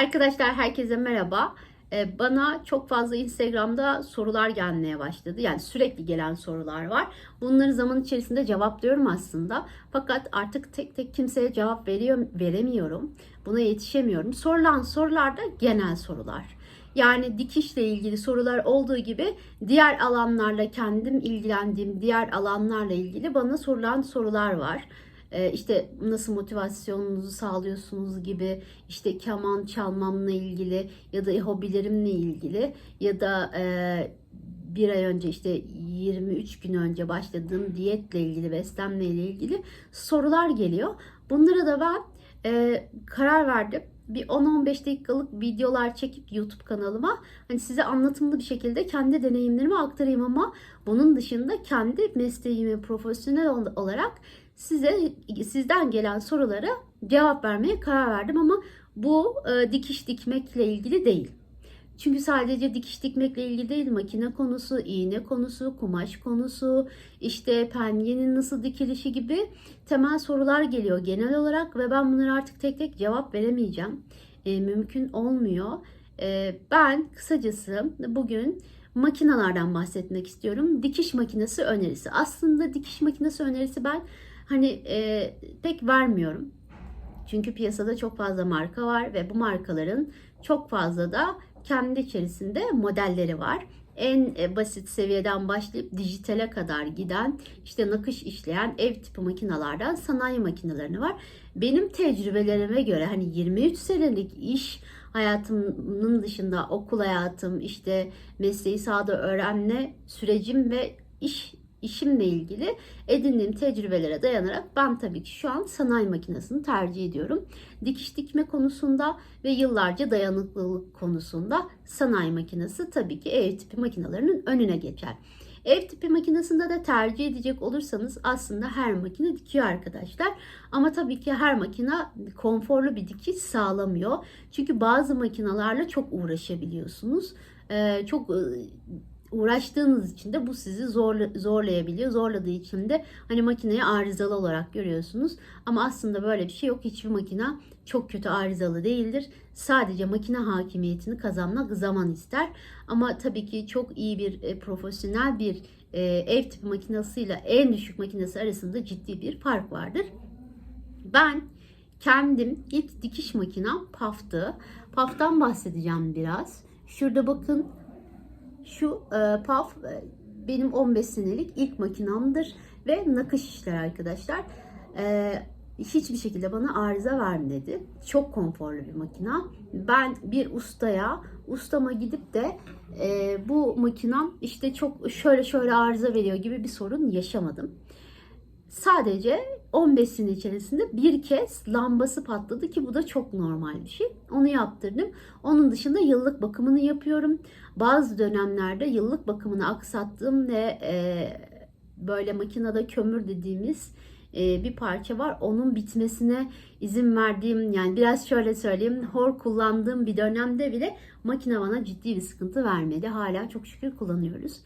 Arkadaşlar herkese merhaba. Ee, Bana çok fazla Instagram'da sorular gelmeye başladı. Yani sürekli gelen sorular var. Bunları zaman içerisinde cevaplıyorum aslında. Fakat artık tek tek kimseye cevap veriyor, veremiyorum. Buna yetişemiyorum. Sorulan sorular da genel sorular. Yani dikişle ilgili sorular olduğu gibi diğer alanlarla kendim ilgilendiğim diğer alanlarla ilgili bana sorulan sorular var. Ee, işte nasıl motivasyonunuzu sağlıyorsunuz gibi işte keman çalmamla ilgili ya da hobilerimle ilgili ya da e, bir ay önce işte 23 gün önce başladığım diyetle ilgili beslenme ile ilgili sorular geliyor. Bunlara da ben e, karar verdim. Bir 10-15 dakikalık videolar çekip YouTube kanalıma hani size anlatımlı bir şekilde kendi deneyimlerimi aktarayım ama bunun dışında kendi mesleğimi profesyonel olarak size sizden gelen sorulara cevap vermeye karar verdim ama bu e, dikiş dikmekle ilgili değil. Çünkü sadece dikiş dikmekle ilgili değil makine konusu, iğne konusu, kumaş konusu, işte penyenin nasıl dikilişi gibi temel sorular geliyor genel olarak ve ben bunlara artık tek tek cevap veremeyeceğim. E, mümkün olmuyor. E, ben kısacası bugün makinalardan bahsetmek istiyorum. Dikiş makinesi önerisi. Aslında dikiş makinesi önerisi ben hani e, pek vermiyorum. Çünkü piyasada çok fazla marka var ve bu markaların çok fazla da kendi içerisinde modelleri var. En e, basit seviyeden başlayıp dijitale kadar giden işte nakış işleyen ev tipi makinalardan sanayi makinelerini var. Benim tecrübelerime göre hani 23 senelik iş hayatımın dışında okul hayatım, işte mesleği sahada öğrenme sürecim ve iş işimle ilgili edindiğim tecrübelere dayanarak ben tabii ki şu an sanayi makinesini tercih ediyorum. Dikiş dikme konusunda ve yıllarca dayanıklılık konusunda sanayi makinesi tabii ki ev tipi makinelerinin önüne geçer. Ev tipi makinesinde de tercih edecek olursanız aslında her makine dikiyor arkadaşlar. Ama tabii ki her makine konforlu bir dikiş sağlamıyor. Çünkü bazı makinalarla çok uğraşabiliyorsunuz. Ee, çok uğraştığınız için de bu sizi zorla, zorlayabiliyor. Zorladığı için de hani makineyi arızalı olarak görüyorsunuz. Ama aslında böyle bir şey yok. Hiçbir makine çok kötü arızalı değildir. Sadece makine hakimiyetini kazanmak zaman ister. Ama tabii ki çok iyi bir e, profesyonel bir e, ev tipi makinesiyle en düşük makinesi arasında ciddi bir fark vardır. Ben kendim ilk dikiş makinem PAF'tı. PAF'tan bahsedeceğim biraz. Şurada bakın şu e, PAF e, benim 15 senelik ilk makinamdır ve nakış işler arkadaşlar. E, hiçbir şekilde bana arıza vermedi. Çok konforlu bir makina. Ben bir ustaya, ustama gidip de e, bu makinam işte çok şöyle şöyle arıza veriyor gibi bir sorun yaşamadım. Sadece 15 sene içerisinde bir kez lambası patladı ki bu da çok normal bir şey. Onu yaptırdım. Onun dışında yıllık bakımını yapıyorum. Bazı dönemlerde yıllık bakımını aksattığım ve e, böyle makinede kömür dediğimiz e, bir parça var. Onun bitmesine izin verdiğim yani biraz şöyle söyleyeyim hor kullandığım bir dönemde bile makine bana ciddi bir sıkıntı vermedi. Hala çok şükür kullanıyoruz.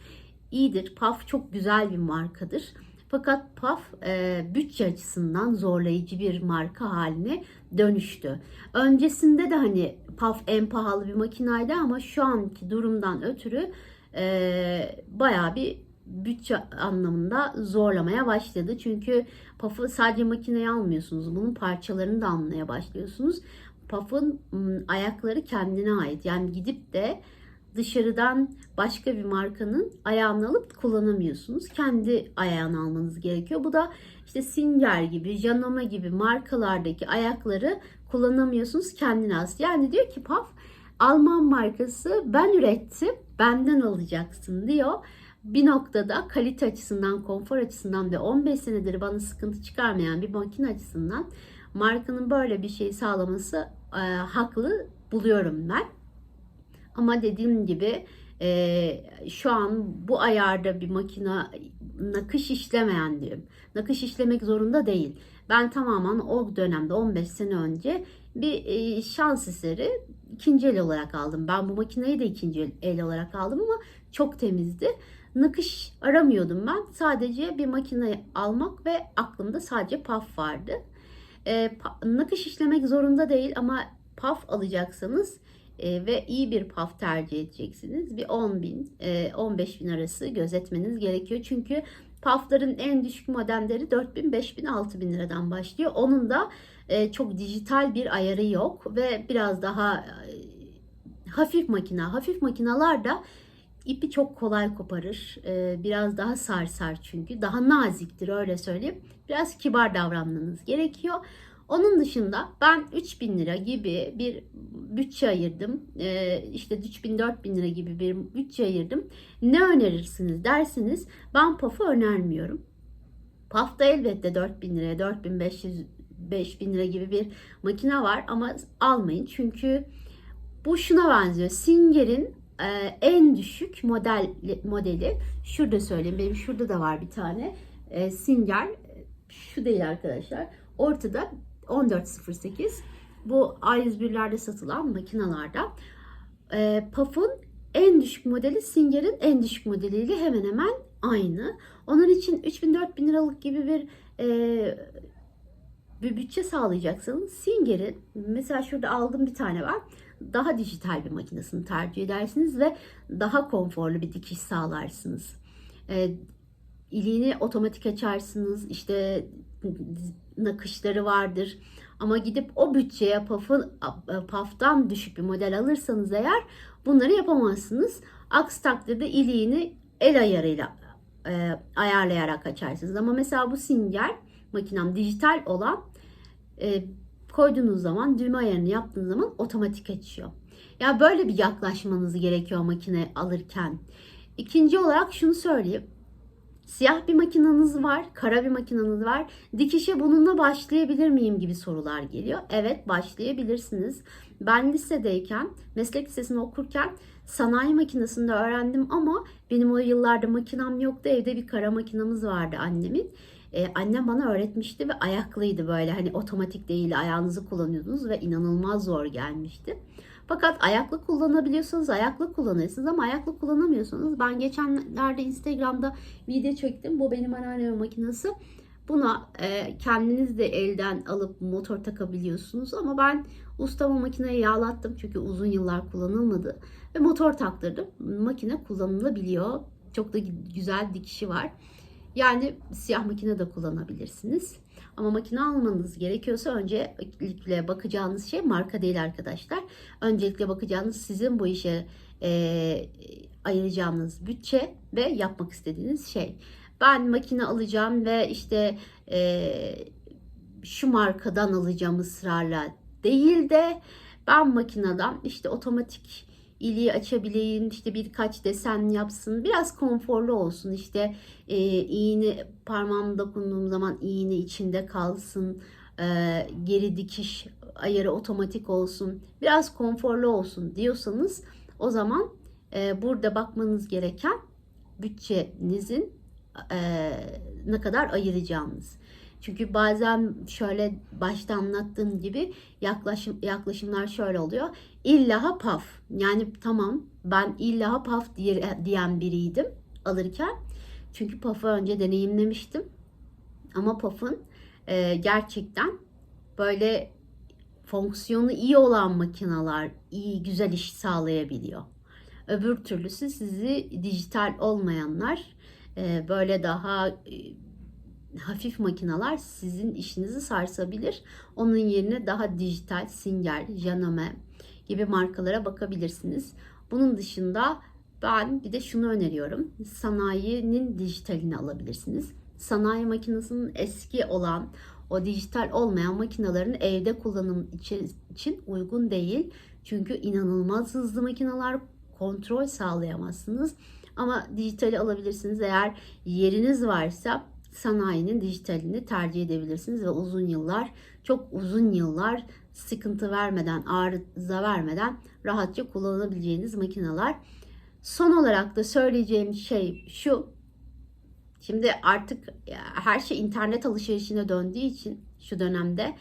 İyidir. PAF çok güzel bir markadır. Fakat PAF e, bütçe açısından zorlayıcı bir marka haline dönüştü. Öncesinde de hani PAF en pahalı bir makinaydı ama şu anki durumdan ötürü e, bayağı bir bütçe anlamında zorlamaya başladı. Çünkü PAF'ı sadece makineye almıyorsunuz. Bunun parçalarını da almaya başlıyorsunuz. PAF'ın ayakları kendine ait. Yani gidip de dışarıdan başka bir markanın ayağını alıp kullanamıyorsunuz. Kendi ayağını almanız gerekiyor. Bu da işte Singer gibi, Janoma gibi markalardaki ayakları kullanamıyorsunuz kendine az. Yani diyor ki PAF Alman markası ben ürettim, benden alacaksın diyor. Bir noktada kalite açısından, konfor açısından ve 15 senedir bana sıkıntı çıkarmayan bir makine açısından markanın böyle bir şey sağlaması e, haklı buluyorum ben. Ama dediğim gibi e, şu an bu ayarda bir makina nakış işlemeyen diyorum. Nakış işlemek zorunda değil. Ben tamamen o dönemde 15 sene önce bir e, şans eseri ikinci el olarak aldım. Ben bu makineyi de ikinci el olarak aldım ama çok temizdi. Nakış aramıyordum ben. Sadece bir makine almak ve aklımda sadece paf vardı. E, nakış işlemek zorunda değil ama paf alacaksanız e, ve iyi bir paf tercih edeceksiniz. Bir 10 bin, e, 15 bin arası gözetmeniz gerekiyor. Çünkü pafların en düşük modelleri 4 bin, 5 bin, 6 bin liradan başlıyor. Onun da e, çok dijital bir ayarı yok ve biraz daha e, hafif makina. Hafif makinalar da ipi çok kolay koparır. E, biraz daha sarsar çünkü. Daha naziktir öyle söyleyeyim. Biraz kibar davranmanız gerekiyor. Onun dışında ben 3000 lira gibi bir bütçe ayırdım. Ee, işte 3000-4000 lira gibi bir bütçe ayırdım. Ne önerirsiniz dersiniz ben PAF'ı önermiyorum. PAF'ta elbette 4000 liraya 4500 5000 lira gibi bir makine var ama almayın. Çünkü bu şuna benziyor. Singer'in e, en düşük model modeli şurada söyleyeyim. Benim şurada da var bir tane. E, Singer şu değil arkadaşlar. Ortada 1408 bu A101'lerde satılan makinalarda e, PAF'ın en düşük modeli Singer'in en düşük modeliyle hemen hemen aynı. Onun için 3000-4000 liralık gibi bir e, bir bütçe sağlayacaksanız Singer'in mesela şurada aldığım bir tane var. Daha dijital bir makinesini tercih edersiniz ve daha konforlu bir dikiş sağlarsınız. E, iliğini otomatik açarsınız. İşte nakışları vardır. Ama gidip o bütçeye PAF'ın, PAF'tan düşük bir model alırsanız eğer bunları yapamazsınız. Aksi takdirde iliğini el ayarıyla e, ayarlayarak açarsınız. Ama mesela bu Singer makinem dijital olan e, koyduğunuz zaman düğme ayarını yaptığınız zaman otomatik açıyor. Ya böyle bir yaklaşmanız gerekiyor makine alırken. İkinci olarak şunu söyleyeyim. Siyah bir makinanız var, kara bir makinanız var. Dikişe bununla başlayabilir miyim gibi sorular geliyor. Evet başlayabilirsiniz. Ben lisedeyken, meslek lisesini okurken sanayi makinesinde öğrendim ama benim o yıllarda makinam yoktu. Evde bir kara makinamız vardı annemin. Ee, annem bana öğretmişti ve ayaklıydı böyle hani otomatik değil ayağınızı kullanıyordunuz ve inanılmaz zor gelmişti. Fakat ayaklı kullanabiliyorsanız ayaklı kullanırsınız ama ayaklı kullanamıyorsanız ben geçenlerde Instagram'da video çektim. Bu benim anneannemin makinesi. Buna e, kendiniz de elden alıp motor takabiliyorsunuz ama ben ustama makineyi yağlattım çünkü uzun yıllar kullanılmadı ve motor taktırdım. Makine kullanılabiliyor. Çok da güzel dikişi var. Yani siyah makine de kullanabilirsiniz. Ama makine almanız gerekiyorsa öncelikle bakacağınız şey marka değil arkadaşlar. Öncelikle bakacağınız sizin bu işe e, ayıracağınız bütçe ve yapmak istediğiniz şey. Ben makine alacağım ve işte e, şu markadan alacağım ısrarla değil de ben makineden işte otomatik iliği açabileyim, işte birkaç desen yapsın, biraz konforlu olsun. İşte e, iğne parmağımda dokunduğum zaman iğne içinde kalsın, e, geri dikiş ayarı otomatik olsun, biraz konforlu olsun diyorsanız o zaman e, burada bakmanız gereken bütçenizin e, ne kadar ayıracağınız. Çünkü bazen şöyle başta anlattığım gibi yaklaşım yaklaşımlar şöyle oluyor. İlla paf. Yani tamam ben illa paf diye, diyen biriydim alırken. Çünkü pafı önce deneyimlemiştim. Ama pafın e, gerçekten böyle fonksiyonu iyi olan makineler iyi güzel iş sağlayabiliyor. Öbür türlüsü sizi dijital olmayanlar e, böyle daha e, hafif makineler sizin işinizi sarsabilir. Onun yerine daha dijital Singer, Janome gibi markalara bakabilirsiniz. Bunun dışında ben bir de şunu öneriyorum. Sanayinin dijitalini alabilirsiniz. Sanayi makinesinin eski olan o dijital olmayan makinelerin evde kullanım için uygun değil. Çünkü inanılmaz hızlı makineler kontrol sağlayamazsınız. Ama dijitali alabilirsiniz eğer yeriniz varsa sanayinin dijitalini tercih edebilirsiniz ve uzun yıllar, çok uzun yıllar sıkıntı vermeden, arıza vermeden rahatça kullanabileceğiniz makineler. Son olarak da söyleyeceğim şey şu. Şimdi artık her şey internet alışverişine döndüğü için şu dönemde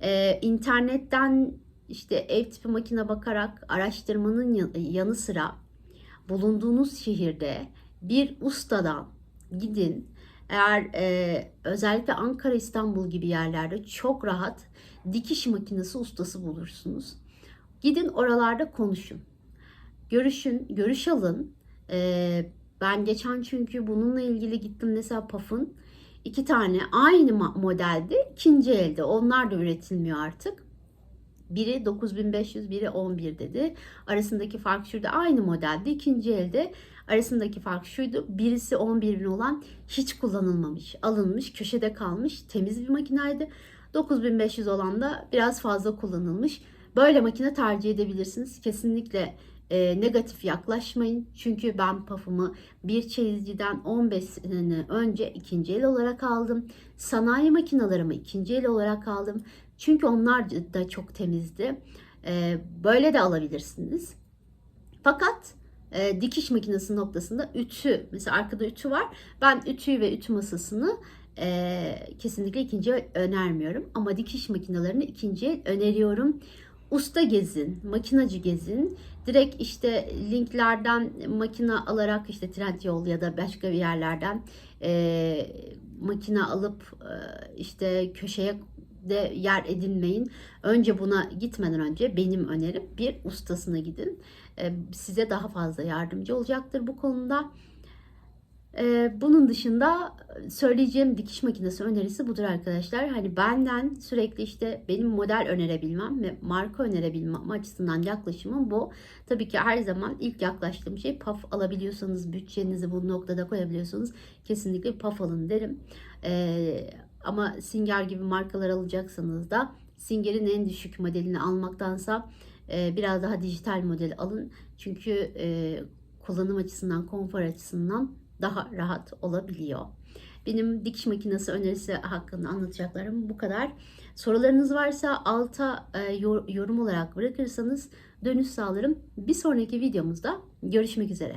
e, internetten işte ev tipi makine bakarak araştırmanın yanı sıra bulunduğunuz şehirde bir ustadan gidin eğer e, özellikle Ankara, İstanbul gibi yerlerde çok rahat dikiş makinesi ustası bulursunuz. Gidin oralarda konuşun. Görüşün, görüş alın. Ee, ben geçen çünkü bununla ilgili gittim mesela Puff'ın iki tane aynı modelde ikinci elde. Onlar da üretilmiyor artık. Biri 9500, biri 11 dedi. Arasındaki fark şurada aynı modelde ikinci elde. Arasındaki fark şuydu. Birisi 11 bin olan hiç kullanılmamış, alınmış, köşede kalmış, temiz bir makinaydı. 9500 olan da biraz fazla kullanılmış. Böyle makine tercih edebilirsiniz. Kesinlikle e, negatif yaklaşmayın. Çünkü ben pafımı bir çeyizciden 15 sene önce ikinci el olarak aldım. Sanayi makinalarımı ikinci el olarak aldım. Çünkü onlar da çok temizdi. E, böyle de alabilirsiniz. Fakat e, dikiş makinesi noktasında ütü, mesela arkada ütü var. Ben ütüyü ve ütü masasını e, kesinlikle ikinci el önermiyorum. Ama dikiş makinelerini ikinci el öneriyorum. Usta gezin, makinacı gezin. Direkt işte linklerden makina alarak işte Trendyol ya da başka bir yerlerden e, makine alıp e, işte köşeye de yer edinmeyin. Önce buna gitmeden önce benim önerim bir ustasına gidin. E, size daha fazla yardımcı olacaktır bu konuda. Ee, bunun dışında söyleyeceğim dikiş makinesi önerisi budur arkadaşlar. Hani benden sürekli işte benim model önerebilmem ve marka önerebilmem açısından yaklaşımım bu. Tabii ki her zaman ilk yaklaştığım şey paf alabiliyorsanız bütçenizi bu noktada koyabiliyorsanız kesinlikle paf alın derim. Ee, ama Singer gibi markalar alacaksanız da Singer'in en düşük modelini almaktansa e, biraz daha dijital model alın. Çünkü e, kullanım açısından, konfor açısından daha rahat olabiliyor. Benim dikiş makinesi önerisi hakkında anlatacaklarım bu kadar. Sorularınız varsa alta e, yorum olarak bırakırsanız dönüş sağlarım. Bir sonraki videomuzda görüşmek üzere.